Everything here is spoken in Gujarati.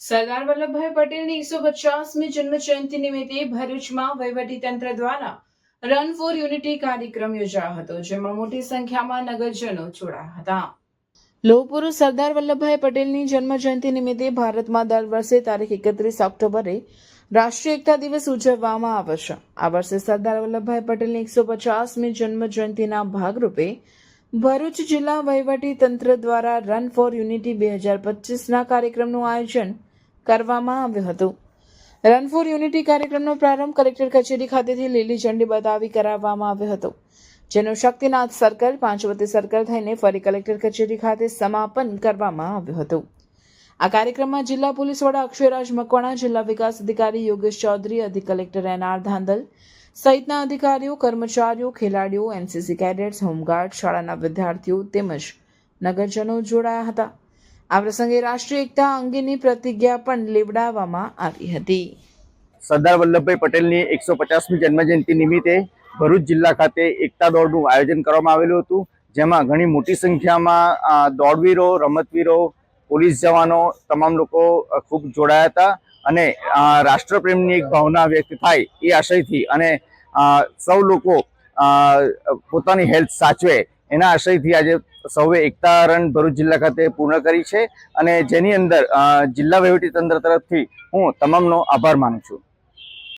સરદાર વલ્લભભાઈ પટેલની એકસો પચાસમી જન્મ જયંતિ નિમિત્તે ભરૂચમાં વહીવટીતંત્ર દ્વારા રન ફોર યુનિટી કાર્યક્રમ યોજાયો હતો, જેમાં મોટી સંખ્યામાં નગરજનો જોડાયા હતા. લોહપુરુષ સરદાર વલ્લભભાઈ પટેલની જન્મ જયંતિ નિમિત્તે ભારતમાં દર વર્ષે તારીખ એકત્રીસ ઓક્ટોબરે રાષ્ટ્રીય એકતા દિવસ ઉજવવામાં આવે છે. આ વર્ષે સરદાર વલ્લભભાઈ પટેલની એકસો પચાસમી જન્મ જયંતિના ભાગરૂપે ભરૂચ જિલ્લા વહીવટી તંત્ર દ્વારા રન ફોર યુનિટી બે હજાર પચીસના કાર્યક્રમનું આયોજન કરવામાં આવ્યું હતું. રન ફોર યુનિટી કાર્યક્રમનો પ્રારંભ કલેક્ટર કચેરી ખાતેથી લીલી ઝંડી બતાવી કરાવવામાં આવ્યો હતો. જેનો શક્તિનાથ સર્કલ પાંચવતી સર્કલ થઈને ફરી કલેક્ટર કચેરી ખાતે સમાપન કરવામાં આવ્યું હતું. આ કાર્યક્રમમાં જિલ્લા પોલીસ વડા અક્ષયરાજ મકવાણા, જિલ્લા વિકાસ અધિકારી યોગેશ ચૌધરી અધિક કલેક્ટર એન આર ધાંધલ સહિતના અધિકારીઓ, કર્મચારીઓ, ખેલાડીઓ, એનસીસી કેડેટ્સ, હોમગાર્ડ, શાળાના વિદ્યાર્થીઓ તેમજ નગરજનો જોડાયા હતા. આ પ્રસંગે રાષ્ટ્રીય એકતા અંગેની પ્રતિજ્ઞા પણ લેવડાવવામાં આવી હતી. સરદાર વલ્લભભાઈ પટેલની એકસો પચાસમી જન્મજયંતિ નિમિત્તે ભરૂચ જિલ્લા ખાતે એકતા દોડનું આયોજન કરવામાં આવેલું હતું, જેમાં ઘણી મોટી સંખ્યામાં દોડવીરો, રમતવીરો પોલીસ જવાનો તમામ લોકો ખૂબ જોડાયા હતા અને રાષ્ટ્રપ્રેમની એક ભાવના વ્યક્ત થાય એ આશયથી અને સૌ લોકો પોતાની હેલ્થ સાચવે એના આશયથી આજે સૌએ એકતા રન ભરૂચ જિલ્લા ખાતે પૂર્ણ કરી છે અને જેની અંદર જિલ્લા વહીવટી તંત્ર તરફથી હું તમામનો આભાર માનું છું.